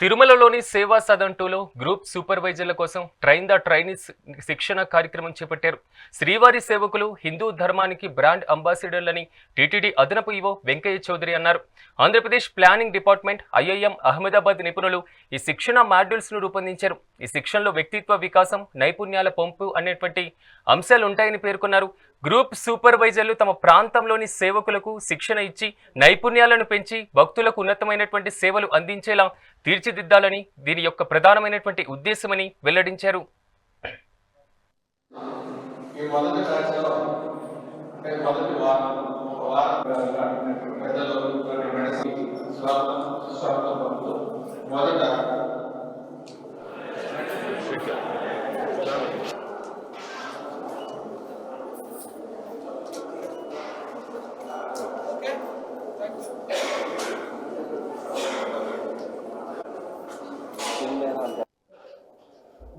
తిరుమలలోని సేవా సదన్ టూలో గ్రూప్ సూపర్వైజర్ల కోసం ట్రైన్ ద ట్రైనీస్ శిక్షణ కార్యక్రమం చేపట్టారు. శ్రీవారి సేవకులు హిందూ ధర్మానికి బ్రాండ్ అంబాసిడర్లని టీటీడీ అదనపు ఈవో వెంకయ్య చౌదరి అన్నారు. Andhra Pradesh planning department IIM Ahmedabad నిపుణులు ఈ శిక్షణ మాడ్యూల్స్ను రూపొందించారు. ఈ శిక్షణలో వ్యక్తిత్వ వికాసం నైపుణ్యాల పంపు అనేటువంటి అంశాలు ఉంటాయని పేర్కొన్నారు. గ్రూప్ సూపర్వైజర్లు తమ ప్రాంతంలోని సేవకులకు శిక్షణ ఇచ్చి నైపుణ్యాలను పెంచి భక్తులకు ఉన్నతమైనటువంటి సేవలు అందించేలా తీర్చిదిద్దాలని దీని యొక్క ప్రధానమైనటువంటి ఉద్దేశమని వెల్లడించారు. ఈ మొదటి అంటే మొదటి వారం ఒక వారం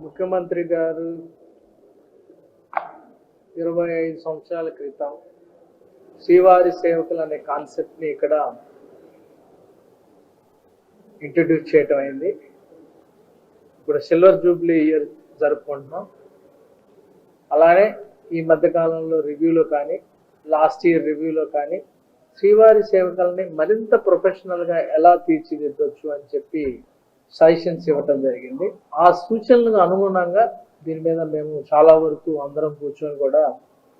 ముఖ్యమంత్రి గారు ఇరవై ఐదు సంవత్సరాల క్రితం శ్రీవారి సేవకులు అనే కాన్సెప్ట్ని ఇక్కడ ఇంట్రడ్యూస్ చేయటం అయింది. ఇప్పుడు సిల్వర్ జూబ్లీ ఇయర్ జరుపుకుంటున్నాం. అలానే ఈ మధ్యకాలంలో రివ్యూలో కానీ లాస్ట్ ఇయర్ రివ్యూలో కానీ శ్రీవారి సేవకులని మరింత ప్రొఫెషనల్గా ఎలా తీర్చిదిద్దొచ్చు అని చెప్పి సజెషన్స్ ఇవ్వటం జరిగింది. ఆ సూచనలకు అనుగుణంగా దీని మీద మేము చాలా వరకు అందరం కూర్చొని కూడా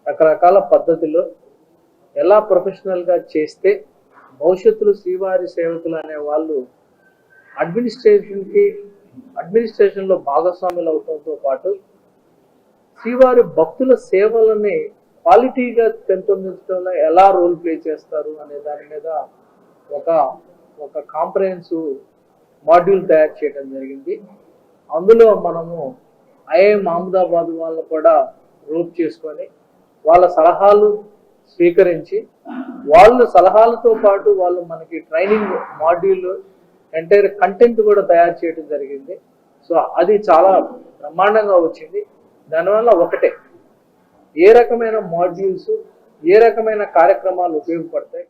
రకరకాల పద్ధతిలో ఎలా ప్రొఫెషనల్గా చేస్తే భవిష్యత్తులో శ్రీవారి సేవకులు అనే వాళ్ళు అడ్మినిస్ట్రేషన్కి అడ్మినిస్ట్రేషన్లో భాగస్వాములు అవటంతో పాటు శ్రీవారి భక్తుల సేవలని క్వాలిటీగా పెంపొందించడంలో ఎలా రోల్ ప్లే చేస్తారు అనే దాని మీద ఒక ఒక కాంప్రహెన్సివ్ మాడ్యూల్ తయారు చేయడం జరిగింది. అందులో మనము ఐఐఎం అహ్మదాబాద్ వాళ్ళు కూడా రూప్ చేసుకొని వాళ్ళ సలహాలు స్వీకరించి వాళ్ళ సలహాలతో పాటు వాళ్ళు మనకి ట్రైనింగ్ మాడ్యూల్ ఎంటైర్ కంటెంట్ కూడా తయారు చేయడం జరిగింది. సో అది చాలా బ్రహ్మాండంగా వచ్చింది. దానివల్ల ఒకటే ఏ రకమైన మాడ్యూల్స్ ఏ రకమైన కార్యక్రమాలు ఉపయోగపడతాయి